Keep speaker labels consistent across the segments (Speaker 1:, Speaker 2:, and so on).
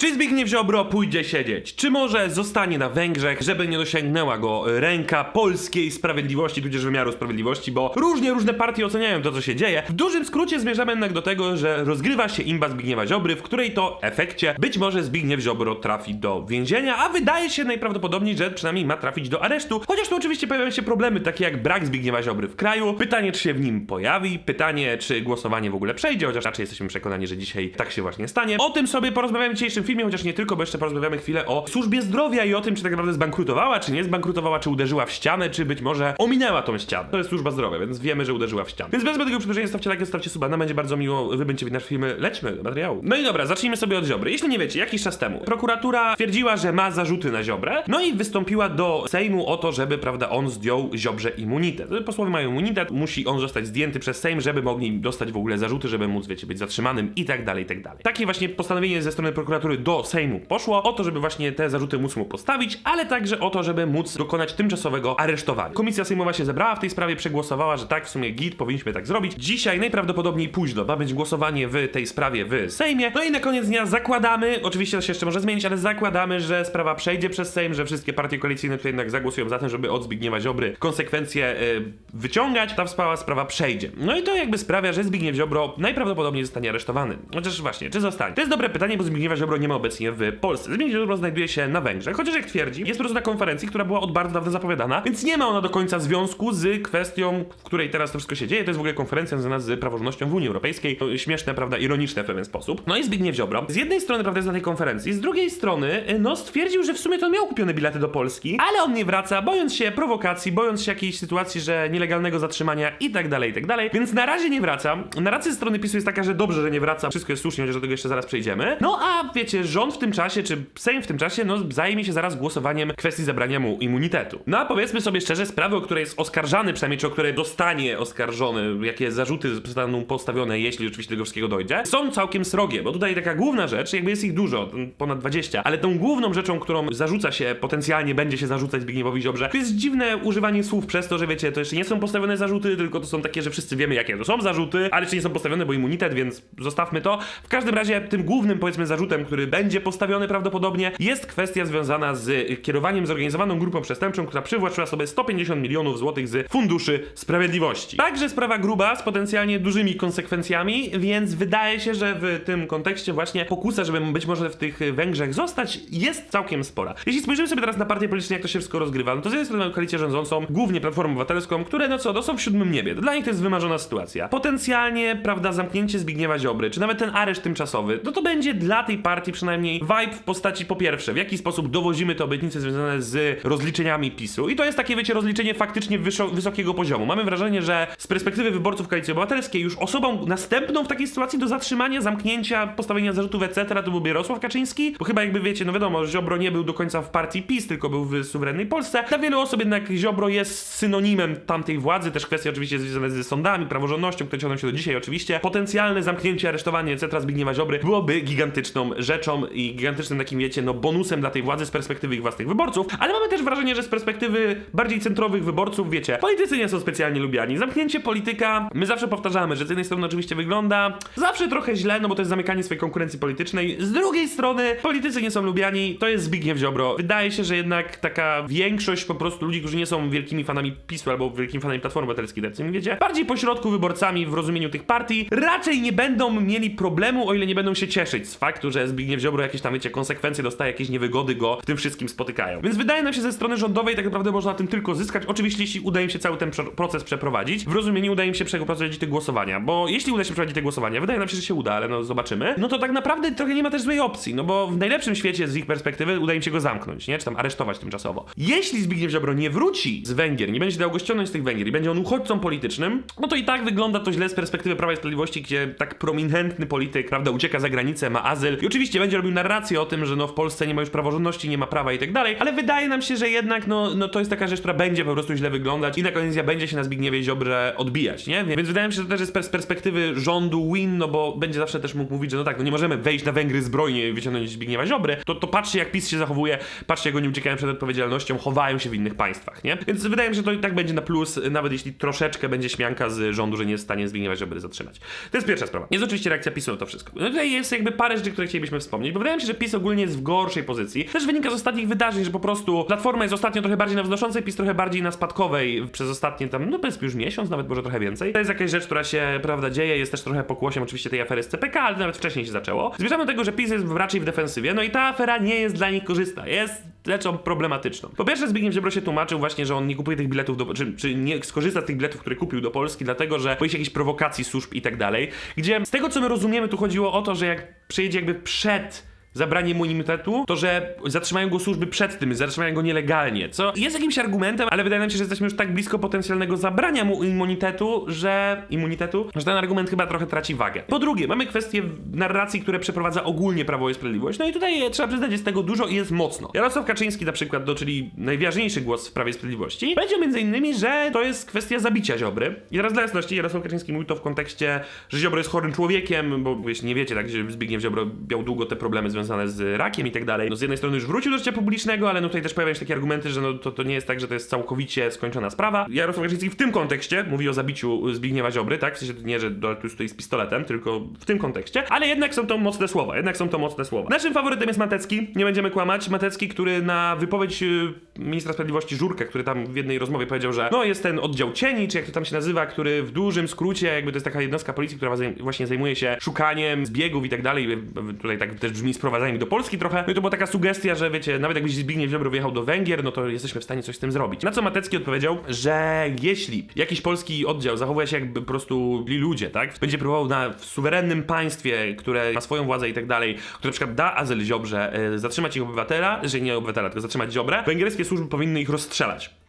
Speaker 1: Czy Zbigniew Ziobro pójdzie siedzieć? Czy może zostanie na Węgrzech, żeby nie dosięgnęła go ręka polskiej sprawiedliwości, tudzież wymiaru sprawiedliwości, bo różnie różne partie oceniają to, co się dzieje. W dużym skrócie zmierzamy jednak do tego, że rozgrywa się imba Zbigniewa Ziobry, w której to efekcie być może Zbigniew Ziobro trafi do więzienia, a wydaje się najprawdopodobniej, że przynajmniej ma trafić do aresztu, chociaż tu oczywiście pojawiają się problemy, takie jak brak Zbigniewa Ziobry w kraju, pytanie, czy się w nim pojawi, pytanie, czy głosowanie w ogóle przejdzie, chociaż raczej jesteśmy przekonani, że dzisiaj tak się właśnie stanie. O tym sobie porozmawiamy w dzisiejszym filmie, chociaż nie tylko, bo jeszcze porozmawiamy chwilę o służbie zdrowia i o tym, czy tak naprawdę zbankrutowała, czy nie zbankrutowała, czy uderzyła w ścianę, czy być może ominęła tą ścianę. To jest służba zdrowia, więc wiemy, że uderzyła w ścianę. Więc bez zbędnego przedłużenia stawcie lajka, stawcie suba, nam będzie bardzo miło, wy będziecie nasze filmy, lećmy do materiału. No i dobra, zacznijmy sobie od Ziobry. Jeśli nie wiecie, jakiś czas temu prokuratura twierdziła, że ma zarzuty na Ziobrę, no i wystąpiła do Sejmu o to, żeby, prawda, on zdjął Ziobrze immunitet. Posłowie mają immunitet, musi on zostać zdjęty przez Sejm, żeby mogli dostać w ogóle zarzuty, żeby móc, wiecie, być zatrzymanym i tak dalej, i tak dalej. Takie właśnie postanowienie ze strony prokuratury do Sejmu poszło o to, żeby właśnie te zarzuty móc mu postawić, ale także o to, żeby móc dokonać tymczasowego aresztowania. Komisja sejmowa się zebrała w tej sprawie, przegłosowała, że tak, w sumie git, powinniśmy tak zrobić. Dzisiaj najprawdopodobniej późno ma być głosowanie w tej sprawie w Sejmie. No i na koniec dnia zakładamy, oczywiście to się jeszcze może zmienić, ale zakładamy, że sprawa przejdzie przez Sejm, że wszystkie partie koalicyjne tutaj jednak zagłosują za tym, żeby od Zbigniewa Ziobry konsekwencje y, wyciągać, ta sprawa, sprawa przejdzie. No i to jakby sprawia, że Zbigniew Ziobro najprawdopodobniej zostanie aresztowany. Chociaż właśnie, czy zostanie? To jest dobre pytanie, bo Zbigniewa Ziobro nie ma obecnie w Polsce. Zbigniew Ziobro znajduje się na Węgrzech, chociaż jak twierdzi, jest po prostu na konferencji, która była od bardzo dawna zapowiadana, więc nie ma ona do końca związku z kwestią, w której teraz to wszystko się dzieje. To jest w ogóle konferencja związana z praworządnością w Unii Europejskiej. To śmieszne, prawda, ironiczne w pewien sposób. No i Zbigniew Ziobro z jednej strony, prawda, jest na tej konferencji, z drugiej strony, y, no stwierdził, że w sumie to miał kupione bilety do Polski, ale on nie wraca, bojąc się prowokacji, bojąc się jakiejś sytuacji, że nielegalnego zatrzymania i tak dalej, i tak dalej. Więc na razie nie wraca. Narracja ze strony PiSu jest taka, że dobrze, że nie wraca, wszystko jest słusznie, do tego jeszcze zaraz przejdziemy. No a wiecie, rząd w tym czasie, czy Sejm w tym czasie, no zajmie się zaraz głosowaniem kwestii zabrania mu immunitetu. No a powiedzmy sobie szczerze, sprawy, o której jest oskarżany, przynajmniej czy o które dostanie oskarżony, jakie zarzuty zostaną postawione, jeśli oczywiście tego wszystkiego dojdzie, są całkiem srogie, bo tutaj taka główna rzecz, jakby jest ich dużo, ponad 20, ale tą główną rzeczą, którą zarzuca się, potencjalnie będzie się zarzucać Zbigniewowi Ziobrze, to jest dziwne używanie słów przez to, że wiecie, to jeszcze nie są postawione zarzuty, tylko to są takie, że wszyscy wiemy, jakie to są zarzuty, ale jeszcze nie są postawione, bo immunitet, więc zostawmy to. W każdym razie tym głównym, powiedzmy, zarzutem, który będzie postawiony prawdopodobnie, jest kwestia związana z kierowaniem zorganizowaną grupą przestępczą, która przywłaszczyła sobie 150 milionów złotych z Funduszy Sprawiedliwości. Także sprawa gruba, z potencjalnie dużymi konsekwencjami, więc wydaje się, że w tym kontekście właśnie pokusa, żeby być może w tych Węgrzech zostać, jest całkiem spora. Jeśli spojrzymy sobie teraz na partie polityczne, jak to się wszystko rozgrywa, no to z jednej strony koalicję rządzącą, głównie Platformą Obywatelską, które no co, no są w siódmym niebie. Dla nich to jest wymarzona sytuacja. Potencjalnie, prawda, zamknięcie Zbigniewa Ziobry, czy nawet ten areszt tymczasowy, no to będzie dla tej partii przynajmniej vibe w postaci po pierwsze, w jaki sposób dowozimy te obietnice związane z rozliczeniami PiSu. I to jest takie, wiecie, rozliczenie faktycznie wysokiego poziomu. Mamy wrażenie, że z perspektywy wyborców Koalicji Obywatelskiej już osobą następną w takiej sytuacji do zatrzymania, zamknięcia, postawienia zarzutów, etc. to byłby Jarosław Kaczyński, bo chyba jakby wiecie, no wiadomo, Ziobro nie był do końca w partii PiS, tylko był w suwerennej Polsce. Dla wielu osób jednak Ziobro jest synonimem tamtej władzy, też kwestie oczywiście związane ze sądami, praworządnością, które ciągną się do dzisiaj oczywiście. Potencjalne zamknięcie, aresztowanie, etc. Zbigniewa Ziobry byłoby gigantyczną rzeczą i gigantycznym takim, wiecie, no bonusem dla tej władzy z perspektywy ich własnych wyborców, ale mamy też wrażenie, że z perspektywy bardziej centrowych wyborców, wiecie, politycy nie są specjalnie lubiani. Zamknięcie polityka, my zawsze powtarzamy, że z jednej strony oczywiście wygląda zawsze trochę źle, no bo to jest zamykanie swojej konkurencji politycznej. Z drugiej strony politycy nie są lubiani, to jest Zbigniew Ziobro. Wydaje się, że jednak taka większość po prostu ludzi, którzy nie są wielkimi fanami PiSu albo wielkimi fanami Platformy Obywatelskiej, mi wiecie, bardziej pośrodku wyborcami w rozumieniu tych partii, raczej nie będą mieli problemu, o ile nie będą się cieszyć z faktu, że Zbigniew Ziobro jakieś tam, wiecie, konsekwencje dostaje, jakieś niewygody go w tym wszystkim spotykają. Więc wydaje nam się ze strony rządowej tak naprawdę można na tym tylko zyskać, oczywiście jeśli uda im się cały ten proces przeprowadzić, w rozumieniu uda im się przeprowadzić te głosowania, bo jeśli uda się przeprowadzić te głosowania, wydaje nam się, że się uda, ale no zobaczymy, no to tak naprawdę trochę nie ma też złej opcji, no bo w najlepszym świecie z ich perspektywy uda im się go zamknąć, nie? Czy tam aresztować tymczasowo. Jeśli Zbigniew Ziobro nie wróci z Węgier, nie będzie dał go ściągnąć z tych Węgier i będzie on uchodźcą politycznym, no to i tak wygląda to źle z perspektywy Prawa i Sprawiedliwości, gdzie tak prominentny polityk, prawda, ucieka za granicę, ma azyl i oczywiście będzie robił narrację o tym, że no w Polsce nie ma już praworządności, nie ma prawa i tak dalej, ale wydaje nam się, że jednak no, no to jest taka rzecz, która będzie po prostu źle wyglądać i na koniec dnia będzie się na Zbigniewie Ziobrze odbijać, nie? Więc wydaje mi się, że to też jest z perspektywy rządu win, no bo będzie zawsze też mógł mówić, że no tak, no nie możemy wejść na Węgry zbrojnie i wyciągnąć Zbigniewa Ziobry, to, to patrzcie jak PiS się zachowuje, patrzcie jak oni uciekają przed odpowiedzialnością, chowają się w innych państwach, nie? Więc wydaje mi się, że to i tak będzie na plus, nawet jeśli troszeczkę będzie śmianka z rządu, że nie jest w stanie Zbigniewa Ziobry zatrzymać. To jest pierwsza sprawa. Jest oczywiście reakcja PiSu na to wszystko. No tutaj jest jakby parę rzeczy, które chcielibyśmy. Wspomnieć, bo wydaje mi się, że PiS ogólnie jest w gorszej pozycji. Też wynika z ostatnich wydarzeń, że po prostu Platforma jest ostatnio trochę bardziej na wznoszącej, PiS trochę bardziej na spadkowej przez ostatnie tam, no powiedzmy już miesiąc, nawet może trochę więcej. To jest jakaś rzecz, która się, prawda, dzieje, jest też trochę pokłosiem oczywiście tej afery z CPK, ale nawet wcześniej się zaczęło. Zmierzamy do tego, że PiS jest raczej w defensywie, no i ta afera nie jest dla nich korzystna, jest rzeczą problematyczną. Po pierwsze Zbigniew Ziobro się tłumaczył właśnie, że on nie kupuje tych biletów, do, czy, czy nie skorzysta z tych biletów, które kupił do Polski, dlatego że boi się jakichś prowokacji służb i tak dalej, gdzie z tego co my rozumiemy, tu chodziło o to, że jak przyjedzie jakby przed zabranie mu immunitetu, to że zatrzymają go służby przed tym, zatrzymają go nielegalnie, co jest jakimś argumentem, ale wydaje nam się, że jesteśmy już tak blisko potencjalnego zabrania mu immunitetu, że immunitetu, że ten argument chyba trochę traci wagę. Po drugie, mamy kwestię narracji, które przeprowadza ogólnie Prawo i Sprawiedliwość, no i tutaj trzeba przyznać, jest tego dużo i jest mocno. Jarosław Kaczyński na przykład, no, czyli najważniejszy głos w Prawie i Sprawiedliwości, powiedział między innymi, że to jest kwestia zabicia Ziobry. I teraz dla jasności, Jarosław Kaczyński mówił to w kontekście, że Ziobro jest chorym człowiekiem, bo jeśli nie wiecie, tak, Zbigniew Ziobro miał długo te problemy związane z rakiem i tak dalej. No z jednej strony już wrócił do życia publicznego, ale no tutaj też pojawiają się takie argumenty, że no to, to nie jest tak, że to jest całkowicie skończona sprawa. Jarosław Kaczyński w tym kontekście mówi o zabiciu Zbigniewa Ziobry, tak? W sensie nie, że tu stoi z pistoletem, tylko w tym kontekście, ale jednak są to mocne słowa, jednak są to mocne słowa. Naszym faworytem jest Matecki, nie będziemy kłamać. Matecki, który na wypowiedź y, ministra sprawiedliwości Żurkę, który tam w jednej rozmowie powiedział, że no jest ten oddział cieni, czy jak to tam się nazywa, który w dużym skrócie, jakby to jest taka jednostka policji, która właśnie zajmuje się szukaniem zbiegów i tak dalej. Y, Tutaj tak też brzmi sprowadzaniem do Polski trochę. No i to była taka sugestia, że wiecie, nawet jakbyś Zbigniew Ziobro wyjechał do Węgier, no to jesteśmy w stanie coś z tym zrobić. Na co Matecki odpowiedział, że jeśli jakiś polski oddział zachowuje się jakby po prostu ludzie, tak? Będzie próbował na w suwerennym państwie, które ma swoją władzę i tak dalej, które na przykład da azyl Ziobrze, e, zatrzymać ich obywatela, że nie obywatela, tylko zatrzymać Ziobrę, węgierskie służby powinny ich rozstrzelać.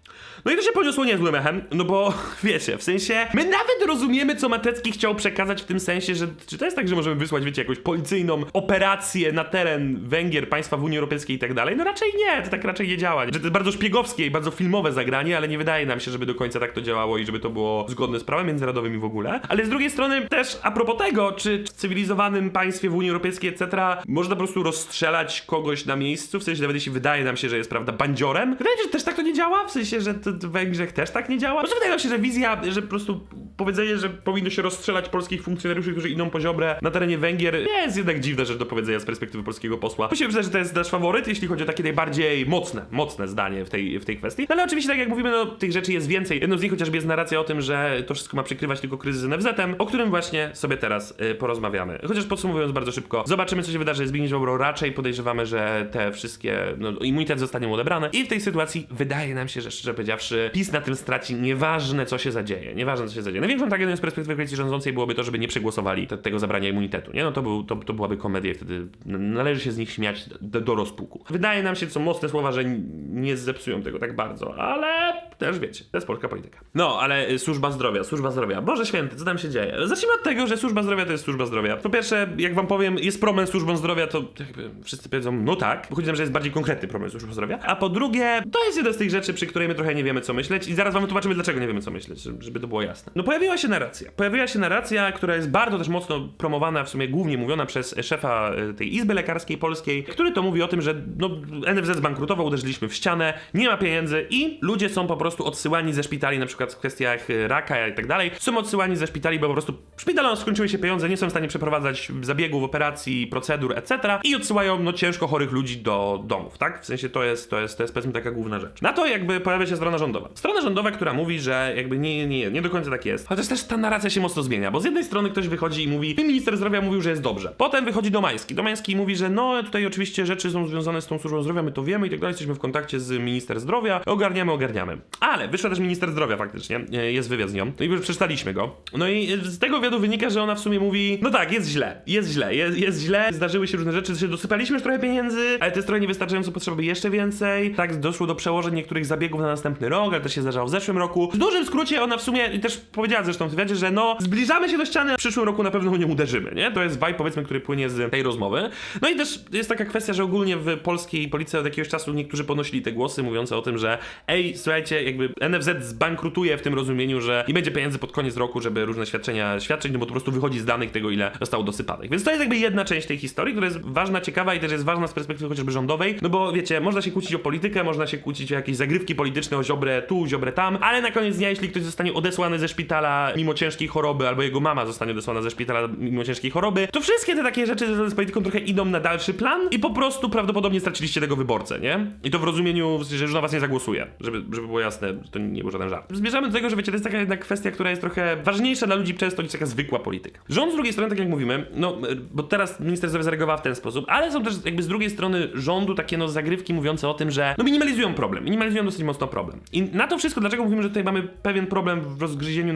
Speaker 1: No i to się poniosło niezłym echem, no bo wiecie, w sensie my nawet rozumiemy, co Matecki chciał przekazać w tym sensie, że czy to jest tak, że możemy wysłać, wiecie, jakąś policyjną operację na teren Węgier, państwa w Unii Europejskiej i tak dalej? No raczej nie, to tak raczej nie działa. Że to jest bardzo szpiegowskie i bardzo filmowe zagranie, ale nie wydaje nam się, żeby do końca tak to działało i żeby to było zgodne z prawem międzynarodowym i w ogóle. Ale z drugiej strony też a propos tego, czy w cywilizowanym państwie w Unii Europejskiej, etc., można po prostu rozstrzelać kogoś na miejscu, w sensie nawet jeśli wydaje nam się, że jest, prawda, bandziorem. Wydaje się, że też tak to nie działa, w sensie, że to w Węgrzech też tak nie działa. Może wydaje mi się, że wizja, że po prostu powiedzenie, że powinno się rozstrzelać polskich funkcjonariuszy, którzy idą po ziobrę na terenie Węgier, nie jest jednak dziwna rzecz do powiedzenia z perspektywy polskiego posła. Musimy przyznać, że to jest nasz faworyt, jeśli chodzi o takie najbardziej mocne, mocne zdanie w tej, w tej kwestii. No ale oczywiście, tak jak mówimy, no tych rzeczy jest więcej. Jedną z nich chociażby jest narracja o tym, że to wszystko ma przykrywać tylko kryzys NFZ-em, o którym właśnie sobie teraz y, porozmawiamy. Chociaż podsumowując bardzo szybko, zobaczymy, co się wydarzy z Ziobro. Raczej podejrzewamy, że te wszystkie, no, immunitet zostanie mu odebrany i w tej sytuacji wydaje nam się, że szczerze powiedziawszy, PiS na tym straci, nieważne co się zadzieje, nieważne co się zadzieje. Największą tragedią z perspektywy koalicji rządzącej byłoby to, żeby nie przegłosowali te, tego zabrania immunitetu, nie? No to, był, to, to byłaby komedia wtedy należy się z nich śmiać do, do rozpuku. Wydaje nam się, to są mocne słowa, że nie zepsują tego tak bardzo, ale też wiecie, to jest polska polityka. No, ale y, służba zdrowia, służba zdrowia. Boże święty, co tam się dzieje? Zacznijmy od tego, że służba zdrowia to jest służba zdrowia. Po pierwsze, jak wam powiem, jest problem z służbą zdrowia, to jakby wszyscy powiedzą, no tak. Wychodzi nam, że jest bardziej konkretny problem z służbą zdrowia. A po drugie, to jest jedna z tych rzeczy, przy której my trochę nie wiemy, co myśleć i zaraz wam wytłumaczymy, dlaczego nie wiemy, co myśleć, żeby to było jasne. No pojawiła się narracja. Pojawiła się narracja, która jest bardzo też mocno promowana, w sumie głównie mówiona przez szefa y, tej Izby Lekarskiej Polskiej, który to mówi o tym, że no, NFZ zbankrutował, uderzyliśmy w ścianę, nie ma pieniędzy i ludzie są po prostu odsyłani ze szpitali, na przykład w kwestiach y, raka i tak dalej, są odsyłani ze szpitali, bo po prostu szpitalom skończyły się pieniądze, nie są w stanie przeprowadzać zabiegów, operacji, procedur, etc. i odsyłają no, ciężko chorych ludzi do domów, tak? W sensie to jest, to jest, to jest powiedzmy taka główna rzecz. Na to jakby pojawia się strona rządowa. Strona rządowa, która mówi, że jakby nie, nie, nie, nie do końca tak jest. Chociaż też ta narracja się mocno zmienia, bo z jednej strony ktoś wychodzi i mówi, minister zdrowia mówił, że jest dobrze. Potem wychodzi Domański. Domański mówi, że no tutaj oczywiście rzeczy są związane z tą służbą zdrowia, my to wiemy i tak dalej, jesteśmy w kontakcie z minister zdrowia, ogarniamy, ogarniamy. Ale wyszła też minister zdrowia faktycznie, jest wywiad z nią, no i już przeczytaliśmy go. No i z tego wywiadu wynika, że ona w sumie mówi, no tak, jest źle, jest źle, jest, jest źle, zdarzyły się różne rzeczy, dosypaliśmy już trochę pieniędzy, ale to jest trochę niewystarczająco, potrzeba jeszcze więcej. Tak, doszło do przełożeń niektórych zabiegów na następny rok, ale to się zdarzało w zeszłym roku. W dużym skrócie ona w sumie, też powiedziała zresztą w wywiadzie, że no, zbliżamy się do ściany, w przyszłym roku na pewno nie uderzymy, nie? To jest vibe, powiedzmy, który płynie z tej rozmowy. No i też jest taka kwestia, że ogólnie w polskiej policji od jakiegoś czasu niektórzy ponosili te głosy mówiące o tym, że ej, słuchajcie, jakby NFZ zbankrutuje w tym rozumieniu, że nie będzie pieniędzy pod koniec roku, żeby różne świadczenia świadczyć, no bo po prostu wychodzi z danych tego, ile zostało dosypanych. Więc to jest jakby jedna część tej historii, która jest ważna, ciekawa i też jest ważna z perspektywy chociażby rządowej, no bo wiecie, można się kłócić o politykę, można się kłócić o jakieś zagrywki polityczne, o ziobrę tu, ziobrę tam, ale na koniec dnia, jeśli ktoś zostanie odesłany ze szpitala mimo ciężkiej choroby, albo jego mama zostanie odesłana ze szpitala mimo ciężkiej choroby, to wszystkie te takie rzeczy związane z polityką trochę idą na dalszy plan i po prostu prawdopodobnie straciliście tego wyborcę, nie? I to w rozumieniu, że już na was nie zagłosuje, żeby, żeby było jasne, że to nie był żaden żart. Zmierzamy do tego, że wiecie, to jest taka jednak kwestia, która jest trochę ważniejsza dla ludzi często niż taka zwykła polityka. Rząd z drugiej strony, tak jak mówimy, no, bo teraz minister zdrowia zareagował w ten sposób, ale są też jakby z drugiej strony rządu takie no zagrywki mówiące o tym, że no minimalizują problem, minimalizują dosyć mocno problem. I na to wszystko, dlaczego mówimy, że tutaj mamy pewien problem w rozgryzieniu?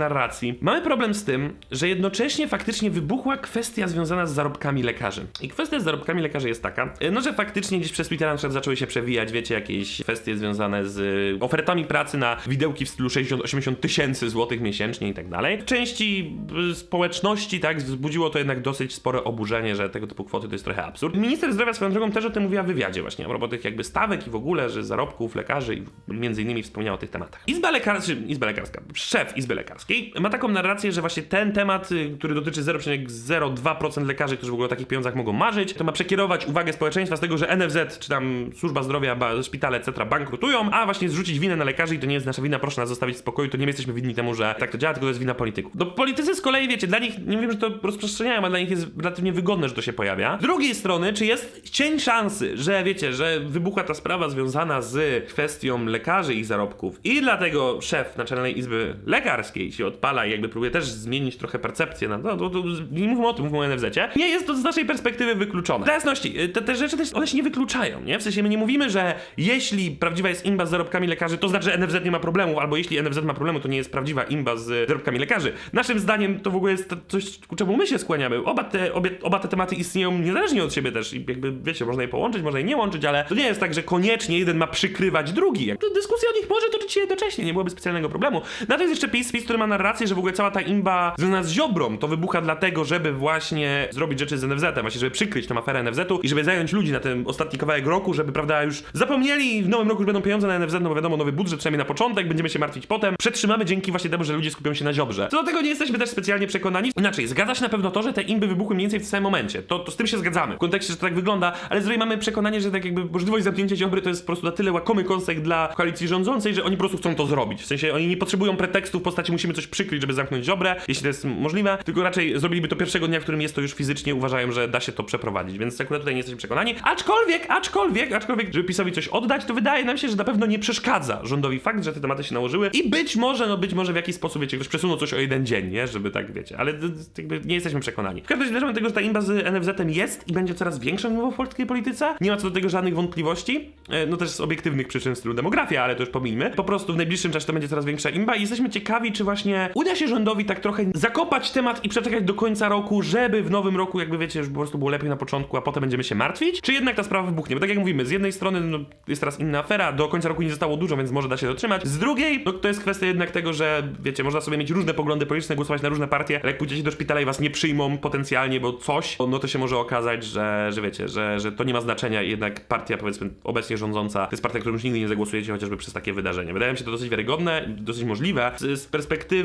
Speaker 1: Mamy problem z tym, że jednocześnie faktycznie wybuchła kwestia związana z zarobkami lekarzy. I kwestia z zarobkami lekarzy jest taka, no że faktycznie gdzieś przez Twittera na przykład zaczęły się przewijać, wiecie, jakieś kwestie związane z y, ofertami pracy na widełki w stylu 60-80 tysięcy złotych miesięcznie i tak dalej. W części y, społeczności, tak, wzbudziło to jednak dosyć spore oburzenie, że tego typu kwoty to jest trochę absurd. Minister zdrowia swoją drogą też o tym mówiła w wywiadzie właśnie, a propos tych jakby stawek i w ogóle, że zarobków lekarzy i między innymi wspomniała o tych tematach. Izba lekarska, Izba lekarska, szef Izby Lekarskiej ma taką narrację, że właśnie ten temat, y, który dotyczy 0,02% lekarzy, którzy w ogóle o takich pieniądzach mogą marzyć, to ma przekierować uwagę społeczeństwa z tego, że NFZ czy tam służba zdrowia, szpitale, etc. bankrutują, a właśnie zrzucić winę na lekarzy i to nie jest nasza wina, proszę nas zostawić w spokoju, to nie my jesteśmy winni temu, że tak to działa, tylko to jest wina polityków. No politycy z kolei, wiecie, dla nich, nie wiem, że to rozprzestrzeniają, ale dla nich jest relatywnie wygodne, że to się pojawia. Z drugiej strony, czy jest cień szansy, że wiecie, że wybuchła ta sprawa związana z kwestią lekarzy i zarobków i dlatego szef Naczelnej Izby Lekarskiej się odpala i jakby próbuje też zmienić trochę percepcję na, no to, to, nie mówmy o tym, mówmy o NFZ-cie, nie jest to z naszej perspektywy wykluczone. Dla jasności, te, te rzeczy też, one się nie wykluczają, nie? W sensie my nie mówimy, że jeśli prawdziwa jest imba z zarobkami lekarzy, to znaczy, że NFZ nie ma problemu, albo jeśli NFZ ma problemu, to nie jest prawdziwa imba z zarobkami lekarzy. Naszym zdaniem to w ogóle jest coś, ku czemu my się skłaniamy. Oba te, obie, oba te tematy istnieją niezależnie od siebie też i jakby, wiecie, można je połączyć, można je nie łączyć, ale to nie jest tak, że koniecznie jeden ma przykrywać drugi. Dyskusja o nich może toczyć się jednocześnie, nie byłoby specjalnego problemu. Na to jest jeszcze PiS, PiS, który ma narrację, że w ogóle cała ta imba związana z Ziobrą to wybucha dlatego, żeby właśnie zrobić rzeczy z NFZ-em, właśnie żeby przykryć tę aferę NFZ-u i żeby zająć ludzi na ten ostatni kawałek roku, żeby, prawda, już zapomnieli i w nowym roku już będą pieniądze na NFZ, no bo wiadomo, nowy budżet, przynajmniej na początek, będziemy się martwić potem. Przetrzymamy dzięki właśnie temu, że ludzie skupią się na Ziobrze. Co do tego nie jesteśmy też specjalnie przekonani. Inaczej, zgadza się na pewno to, że te imby wybuchły mniej więcej w samym momencie. To, to z tym się zgadzamy. W kontekście, że to tak wygląda, ale z mamy przekonanie, że tak jakby możliwość zamknięcia Ziobry to jest po prostu na tyle łakomy kąsek dla koalicji rządzącej, że oni po prostu chcą to zrobić. W sensie oni nie potrzebują w postaci musimy coś przykryć, żeby zamknąć Ziobrę, jeśli to jest możliwe, tylko raczej zrobiliby to pierwszego dnia, w którym jest to już fizycznie, uważają, że da się to przeprowadzić, więc akurat tutaj nie jesteśmy przekonani. Aczkolwiek, aczkolwiek, aczkolwiek, żeby PiSowi coś oddać, to wydaje nam się, że na pewno nie przeszkadza rządowi fakt, że te tematy się nałożyły i być może, no być może w jakiś sposób, wiecie, ktoś przesunął coś o jeden dzień, nie? Żeby tak, wiecie, ale jakby nie jesteśmy przekonani. W każdym razie tego, że ta imba z NFZ-em jest i będzie coraz większa mimo w polskiej polityce. Nie ma co do tego żadnych wątpliwości. E, No też z obiektywnych przyczyn w stylu demografia, ale to już pomijmy. Po prostu w najbliższym czasie to będzie coraz większa imba i jesteśmy ciekawi, czy właśnie uda się rządowi tak trochę zakopać temat i przeczekać do końca roku, żeby w nowym roku, jakby wiecie, już po prostu było lepiej na początku, a potem będziemy się martwić, czy jednak ta sprawa wybuchnie. Bo tak jak mówimy, z jednej strony no, jest teraz inna afera, do końca roku nie zostało dużo, więc może da się dotrzymać. Z drugiej, no to jest kwestia jednak tego, że wiecie, można sobie mieć różne poglądy polityczne, głosować na różne partie, ale jak pójdziecie do szpitala i was nie przyjmą potencjalnie, bo coś, no to się może okazać, że, że wiecie, że, że to nie ma znaczenia i jednak partia, powiedzmy, obecnie rządząca, to jest partia, którą już nigdy nie zagłosujecie, chociażby przez takie wydarzenie. Wydaje mi się to dosyć wiarygodne, dosyć możliwe. Z, z perspektywy,